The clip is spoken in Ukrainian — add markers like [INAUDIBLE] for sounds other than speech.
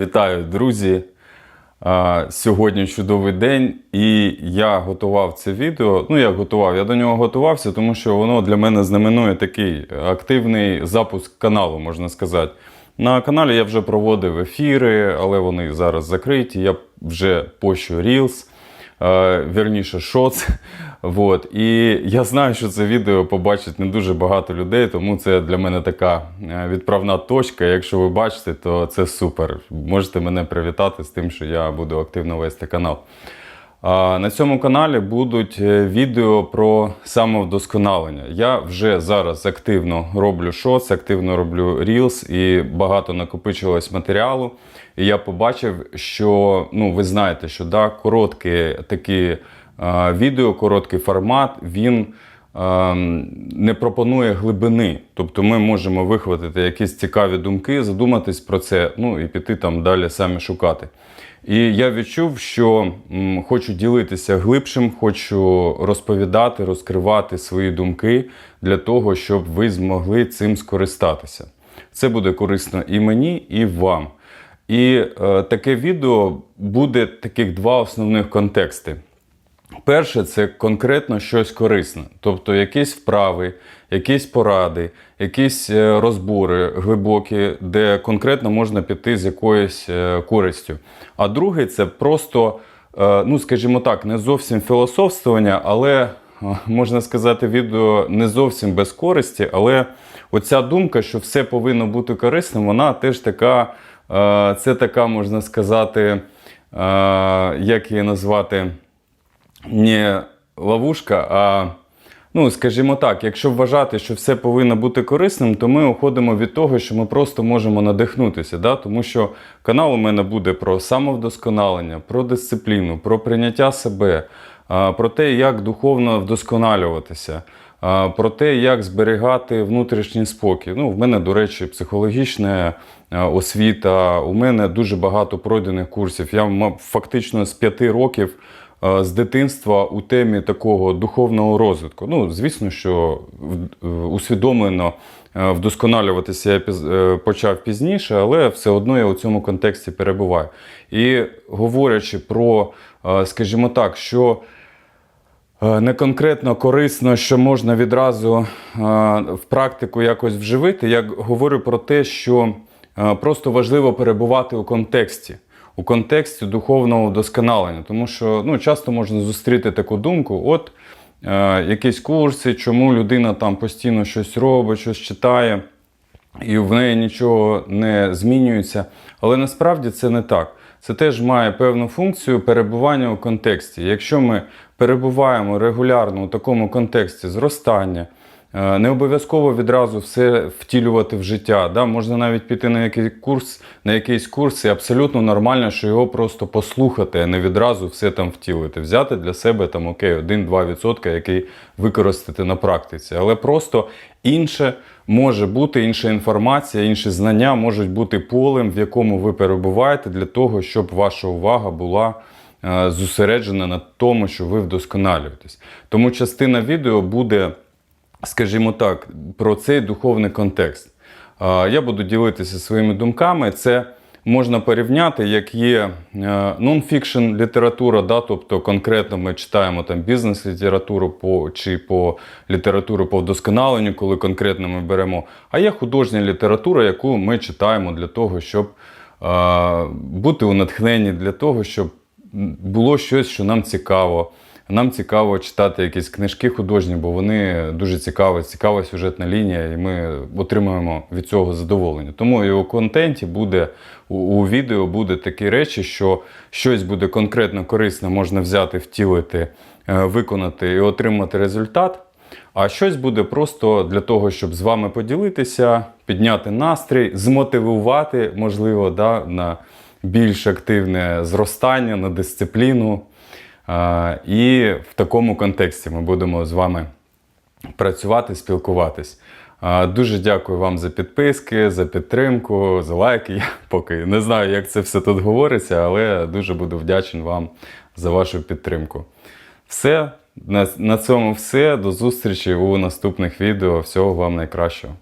Вітаю, друзі! Сьогодні чудовий день, і я готував це відео. Ну, як готував, я до нього готувався, тому що воно для мене знаменує такий активний запуск каналу, можна сказати. На каналі я вже проводив ефіри, але вони зараз закриті. Я вже пощу Reels, вірніше шоц. Вот. [LAUGHS] І я знаю, що це відео побачить не дуже багато людей, тому це для мене така е, відправна точка. Якщо ви бачите, то це супер. Можете мене привітати з тим, що я буду активно вести канал. На цьому каналі будуть е, відео про самовдосконалення. Я вже зараз активно роблю шоц, активно роблю Reels і багато накопичилось матеріалу. І я побачив, що ну, ви знаєте, що да, короткі такі е, відео, короткий формат, він е, не пропонує глибини. Тобто ми можемо вихватити якісь цікаві думки, задуматись про це, ну і піти там далі самі шукати. І я відчув, що хочу ділитися глибшим, хочу розповідати, розкривати свої думки для того, щоб ви змогли цим скористатися. Це буде корисно і мені, і вам. І е, таке відео буде таких два основних контексти. Перше, це конкретно щось корисне, тобто якісь вправи, якісь поради, якісь е, розбори глибокі, де конкретно можна піти з якоюсь е, користю. А другий це просто, е, ну скажімо так, не зовсім філософствування, але можна сказати, відео не зовсім без користі, але оця думка, що все повинно бути корисним, вона теж така, це така, можна сказати, як її назвати не ловушка, а, ну, скажімо так, якщо вважати, що все повинно бути корисним, то ми уходимо від того, що ми просто можемо надихнутися. Да? Тому що канал у мене буде про самовдосконалення, про дисципліну, про прийняття себе, про те, як духовно вдосконалюватися. Про те, як зберігати внутрішній спокій. Ну, в мене, до речі, психологічна освіта. У мене дуже багато пройдених курсів. Я фактично з п'яти років з дитинства у темі такого духовного розвитку. Ну, звісно, що е, усвідомлено е, вдосконалюватися я е, почав пізніше, але все одно я у цьому контексті перебуваю. І говорячи про, е, скажімо так, що Е, не конкретно корисно, що можна відразу е, в практику якось вживити. Я говорю про те, що е, просто важливо перебувати у контексті, у контексті духовного вдосконалення. Тому що ну, часто можна зустріти таку думку: от е, якісь курси, чому людина там постійно щось робить, щось читає і в неї нічого не змінюється. Але насправді це не так. Це теж має певну функцію перебування у контексті. Якщо ми перебуваємо регулярно у такому контексті зростання, не обов'язково відразу все втілювати в життя. Да? Можна навіть піти на якийсь курс, на якийсь курс, і абсолютно нормально, що його просто послухати, а не відразу все там втілити. Взяти для себе там окей, 1-2%, який використати на практиці. Але просто інше може бути, інша інформація, інші знання можуть бути полем, в якому ви перебуваєте, для того, щоб ваша увага була е, зосереджена на тому, що ви вдосконалюєтесь. Тому частина відео буде, скажімо так, про цей духовний контекст. Е, Я буду ділитися своїми думками. Це можна порівняти, як є нонфікшн література, да, тобто конкретно ми читаємо там бізнес-літературу по, чи по літературу по вдосконаленню, коли конкретно ми беремо. А є художня література, яку ми читаємо для того, щоб е, бути у натхненні, для того, щоб було щось, що нам цікаво. Нам цікаво читати якісь книжки художні, бо вони дуже цікаві, цікава сюжетна лінія, і ми отримуємо від цього задоволення. Тому і у контенті буде у, у відео буде такі речі, що щось буде конкретно корисне, можна взяти, втілити, е, виконати і отримати результат. А щось буде просто для того, щоб з вами поділитися, підняти настрій, змотивувати, можливо, да, на більш активне зростання, на дисципліну. І в такому контексті ми будемо з вами працювати, спілкуватись. Дуже дякую вам за підписки, за підтримку, за лайки. [LAUGHS] Я поки не знаю, як це все тут говориться, але дуже буду вдячний вам за вашу підтримку. Все, на цьому все. До зустрічі у наступних відео. Всього вам найкращого.